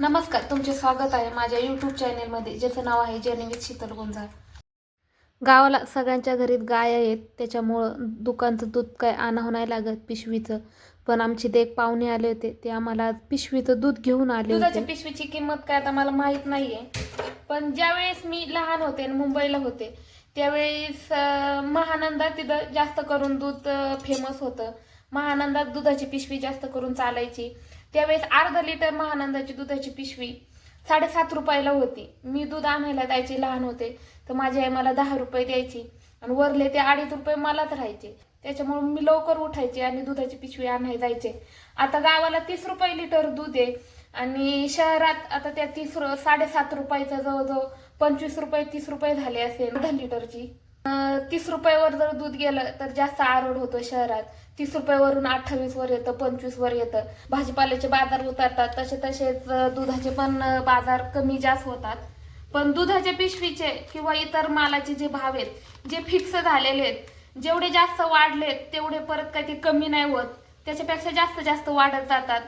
नमस्कार तुमचे स्वागत आहे माझ्या यूट्यूब चॅनेलमध्ये ज्याचं नाव आहे जर्नी विथ शीतल गुंजाळ गावाला सगळ्यांच्या घरीत गाय आहेत त्याच्यामुळं दुकानचं दूध काय आणावं नाही लागत पिशवीचं. पण आमचे देख पाहुणे आले होते ते आम्हाला पिशवीचं दूध घेऊन आले दुधाच्या पिशवीची किंमत काय आता मला माहीत नाही आहे पण ज्यावेळेस मी लहान होते आणि मुंबईला होते त्यावेळेस महानंदा तिथं जास्त करून दूध फेमस होतं. महानंदात दुधाची पिशवी जास्त करून चालायची. त्यावेळेस अर्धा लिटर महानंदाची दुधाची पिशवी साडेसात रुपयाला होती. मी दूध आणायला जायचे लहान होते. तर माझी आई मला दहा रुपये द्यायची. आणि वरले ते अडीच रुपये मलाच राहायचे. त्याच्यामुळे मी लवकर उठायचे आणि दुधाची पिशवी आणायला जायचे. आता गावाला तीस रुपये लिटर दूध आहे. आणि शहरात आता त्या तीस साडेसात रुपयाचा जवळजवळ पंचवीस रुपये तीस रुपये झाले असेल. दहा लिटरची. तीस रुपयावर जर दूध गेलं तर जास्त आरोड होतो शहरात. तीस रुपयावरून अठ्ठावीस वर येतं पंचवीस वर येतं. भाजीपाल्याचे बाजार उतरतात तसे तसेच दुधाचे पण बाजार कमी जास्त होतात. पण दुधाच्या पिशवीचे किंवा इतर मालाचे जे भाव आहेत जे फिक्स झालेले आहेत जेवढे जास्त वाढलेत तेवढे परत काही ते कमी नाही होत. त्याच्यापेक्षा जास्त जास्त वाढत जातात.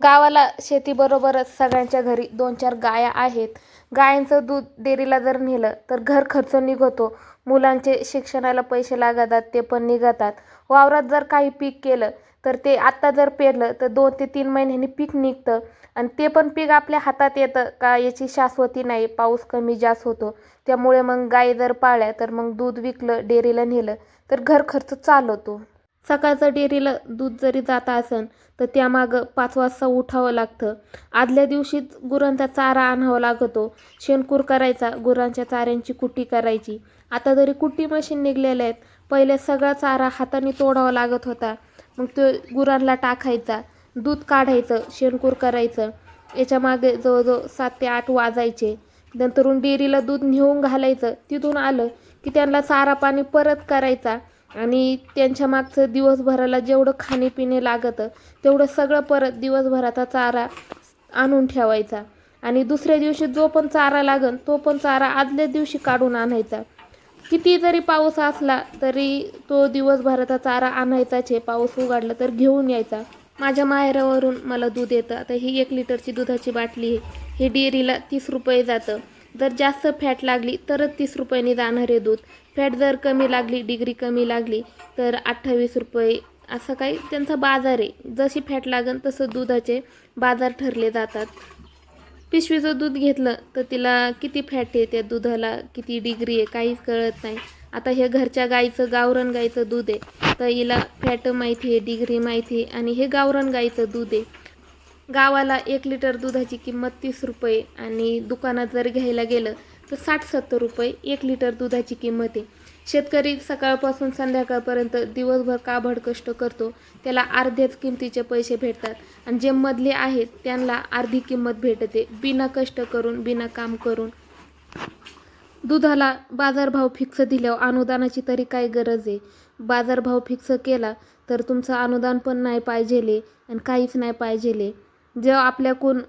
गावाला शेतीबरोबरच सगळ्यांच्या घरी दोन चार गाया आहेत. गायांचं दूध डेअरीला जर नेलं तर घर खर्च निघतो. मुलांचे शिक्षणाला पैसे लागतात ते पण निघतात. वावरात जर काही पीक केलं तर ते आत्ता जर पेरलं तर दोन ते तीन महिन्यांनी पीक निघतं. आणि ते पण पीक आपल्या हातात येतं का याची शाश्वती नाही पाऊस कमी जास्त होतो. त्यामुळे मग गाई जर पाळल्या तर मग दूध विकलं डेअरीला नेलं तर घर खर्च चालवतो सकाळचं डेअरीला दूध जरी जात असन तर त्यामागं पाच वाजता उठावं लागतं. आदल्या दिवशीच गुरांचा चारा आणावा लागतो. शेणकूर करायचा गुरांच्या चाऱ्यांची कुट्टी करायची. आता तरी कुट्टी मशीन निघलेल्या आहेत पहिले सगळा चारा हाताने तोडावा लागत होता. मग तो गुरांना टाकायचा दूध काढायचं शेणकूर करायचं. याच्या मागे जवळजवळ सात ते आठ वाजायचे. नंतरून डेअरीला दूध नेऊन घालायचं. तिथून आलं की त्यांना चारा पाणी परत करायचा. आणि त्यांच्या मागचं दिवसभराला जेवढं खाणेपिणे लागतं तेवढं सगळं परत दिवसभराचा चारा आणून ठेवायचा. आणि दुसऱ्या दिवशी जो पण चारा लागन तो पण चारा आदल्या दिवशी काढून आणायचा. किती जरी पाऊस असला तरी तो दिवसभराचा चारा आणायचाच आहे. पाऊस उघडला तर घेऊन यायचा. माझ्या माहेरावरून मला दूध येतं. आता ही एक लिटरची दुधाची बाटली आहे. हे डेअरीला तीस रुपये जातं. जर जास्त फॅट लागली तरच तीस रुपयांनी जाणार आहे दूध. फॅट जर कमी लागली डिग्री कमी लागली तर अठ्ठावीस रुपये असं काही त्यांचा बाजार आहे. जशी फॅट लागन तसं दुधाचे बाजार ठरले जातात. पिशवीचं दूध घेतलं तर तिला किती फॅट आहे त्या दुधाला किती डिग्री आहे काहीच कळत नाही. आता हे घरच्या गाईचं गावरण गाईचं दूध आहे. तर हिला फॅट माहिती आहे डिग्री माहिती आहे आणि हे गावरण गाईचं दूध आहे. गावाला एक लिटर दुधाची किंमत तीस रुपये आणि दुकानात जर घ्यायला गेलं तर साठ सत्तर रुपये एक लिटर दुधाची किंमत आहे. शेतकरी सकाळपासून संध्याकाळपर्यंत दिवसभर काबड कष्ट करतो. त्याला अर्ध्याच किमतीचे पैसे भेटतात आणि जे मधले आहेत त्यांना अर्धी किंमत भेटते. बिना कष्ट करून बिना काम करून. दुधाला बाजारभाव फिक्स दिल्यावर अनुदानाची तरी काय गरज आहे. बाजारभाव फिक्स केला तर तुमचं अनुदान पण नाही पाहिजेले आणि काहीच नाही पाहिजेले. जेव्हा आपल्याकडून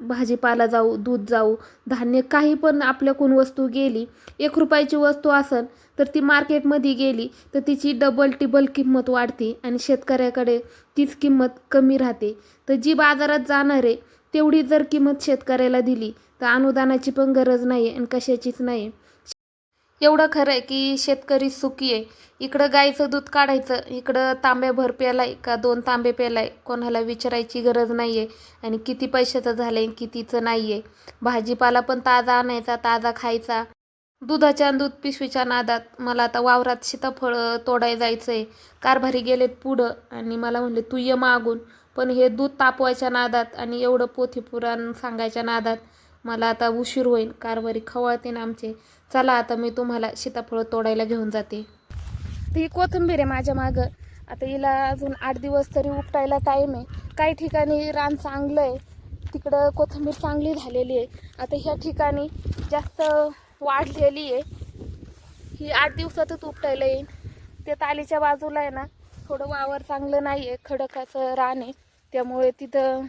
भाजीपाला जाऊ दूध जाऊ धान्य काही पण आपल्याकडून वस्तू गेली एक रुपयाची वस्तू असन तर ती मार्केटमध्ये गेली तर तिची डबल टिबल किंमत वाढते आणि शेतकऱ्याकडे तीच किंमत कमी राहते. तर जी बाजारात जाणार आहे तेवढी जर किंमत शेतकऱ्याला दिली तर अनुदानाची पण गरज नाही आहे आणि कशाचीच नाही आहे एवढं खरं आहे की शेतकरी सुखी आहे. इकडं गाईचं दूध काढायचं इकडं तांब्याभर प्यालाय का दोन तांबे प्यालाय कोणाला विचारायची गरज नाही आहे आणि किती पैशाचं झालं आहे कितीचं नाही आहे भाजीपाला पण ताजा आणायचा ताजा खायचा. दुधाच्या दूध पिशवीच्या नादात मला आता वावरात सीताफळं तोडाय जायचं आहे कारभारी गेलेत पुढं आणि मला म्हणले तू ये मागून. पण हे दूध तापवायच्या नादात आणि एवढं पोथीपुराण सांगायच्या नादात मला आता उशीर होईल. कारवारी खवळते ना आमचे. चला आता मी तुम्हाला सीताफळं तोडायला घेऊन जाते. ही कोथिंबीर आहे माझ्या मागं. आता हिला अजून आठ दिवस तरी उपटायला टाईम आहे. काही ठिकाणी रान चांगलं आहे. तिकडं कोथिंबीर चांगली झालेली आहे. आता ह्या ठिकाणी जास्त वाढलेली आहे. ही आठ दिवसातच उपटायला येईल. ते तालीच्या बाजूला आहे ना थोडं वावर चांगलं नाही आहे खडकाचं रान आहे. त्यामुळे तिथं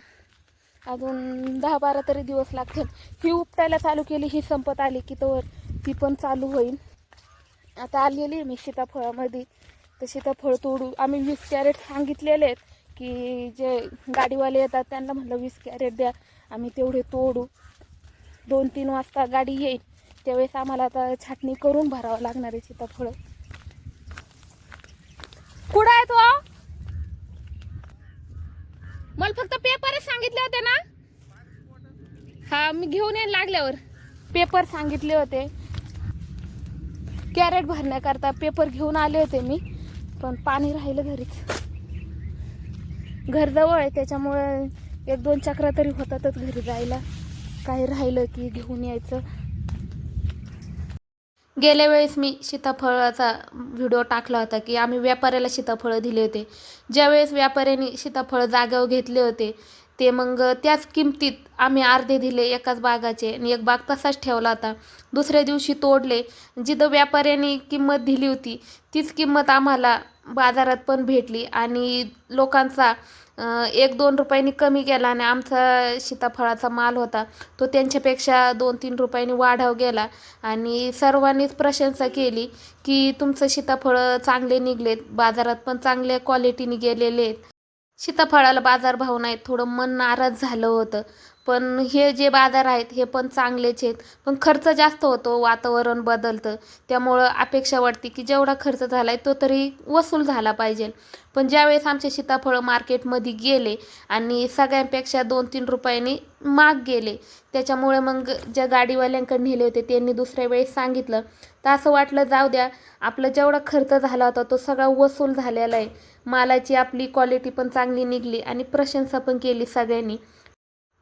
अजून दहा बारा तरी दिवस लागतील. ही उपटायला चालू केली ही संपत आली की तर ती पण चालू होईल. आता आलेली आहे मी सीताफळामध्ये. तर सीताफळ तोडू आम्ही वीस कॅरेट सांगितलेले आहेत की जे गाडीवाले येतात त्यांना म्हटलं वीस कॅरेट द्या आम्ही तेवढे तोडू. दोन तीन वाजता गाडी येईल त्यावेळेस आम्हाला आता छाटणी करून भरावं लागणार आहे सीताफळं. कुठं आहे तो मला फक्त पेपरच सांगितले होते ना. हा मी घेऊन येईन लागल्यावर. पेपर सांगितले होते. कॅरेट भरण्याकरता पेपर घेऊन आले होते मी पण पाणी राहिलं घरीच. घर जवळ आहे त्याच्यामुळे एक दोन चक्रा तरी होतातच घरी जायला. काही राहिलं की घेऊन यायचं. गेल्या वेळेस मी सीताफळाचा व्हिडिओ टाकला होता की आम्ही व्यापाऱ्याला सीताफळं दिले होते. ज्यावेळेस व्यापाऱ्यांनी सीताफळ जाग्यावर घेतले होते ते मग त्याच किमतीत आम्ही अर्धे दिले एकाच बागाचे आणि एक बाग तसाच ठेवला होता. दुसऱ्या दिवशी तोडले. जिथं व्यापाऱ्यांनी किंमत दिली होती तीच किंमत आम्हाला बाजारात पण भेटली आणि लोकांचा एक दोन रुपयांनी कमी गेला आणि आमचा सीताफळाचा माल होता तो त्यांच्यापेक्षा दोन तीन रुपयांनी वाढाव गेला. आणि सर्वांनीच प्रशंसा केली की तुमचं सीताफळं चांगले निघलेत बाजारात पण चांगल्या क्वालिटीने गेलेले आहेत. सीताफळाला बाजारभाव नाही थोडं मन नाराज झालं होतं. पण हे जे बाजार आहेत हे पण चांगलेच आहेत. पण खर्च जास्त होतो वातावरण बदलतं. त्यामुळं अपेक्षा वाटते की जेवढा खर्च झाला आहे तो तरी वसूल झाला पाहिजे. पण ज्यावेळेस आमचे सीताफळं मार्केटमध्ये गेले आणि सगळ्यांपेक्षा दोन तीन रुपयांनी माग गेले त्याच्यामुळे मग ज्या गाडीवाल्यांकडे नेले होते त्यांनी दुसऱ्या वेळेस सांगितलं. तर असं वाटलं जाऊ द्या आपला जेवढा खर्च झाला होता तो सगळा वसूल झालेला आहे. मालाची आपली क्वालिटी पण चांगली निघली आणि प्रशंसा पण केली सगळ्यांनी.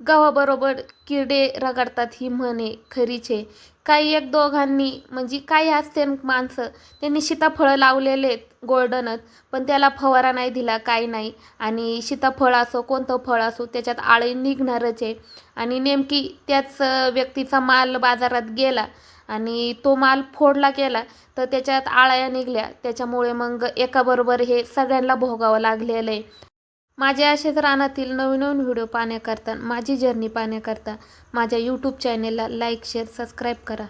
गव्हाबरोबर किडे रगडतात ही म्हणे खरीचे. काही एक दोघांनी म्हणजे काही असते माणसं त्यांनी सीताफळं लावलेले आहेत गोल्डनच पण त्याला फवारा नाही दिला काही नाही. आणि सीताफळ असो कोणतं फळ असो त्याच्यात आळी निघणारच आहे. आणि नेमकी त्याच व्यक्तीचा माल बाजारात गेला आणि तो माल फोडला गेला तर त्याच्यात आळ्या निघल्या. त्याच्यामुळे मग एकाबरोबर हे सगळ्यांना भोगावं लागलेलं आहे. माझ्या असेच रानातील नवीन नवीन व्हिडिओ पाहण्याकरता माझी जर्नी पाहण्याकरता माझ्या यूट्यूब चॅनेलला लाईक शेअर सबस्क्राईब करा.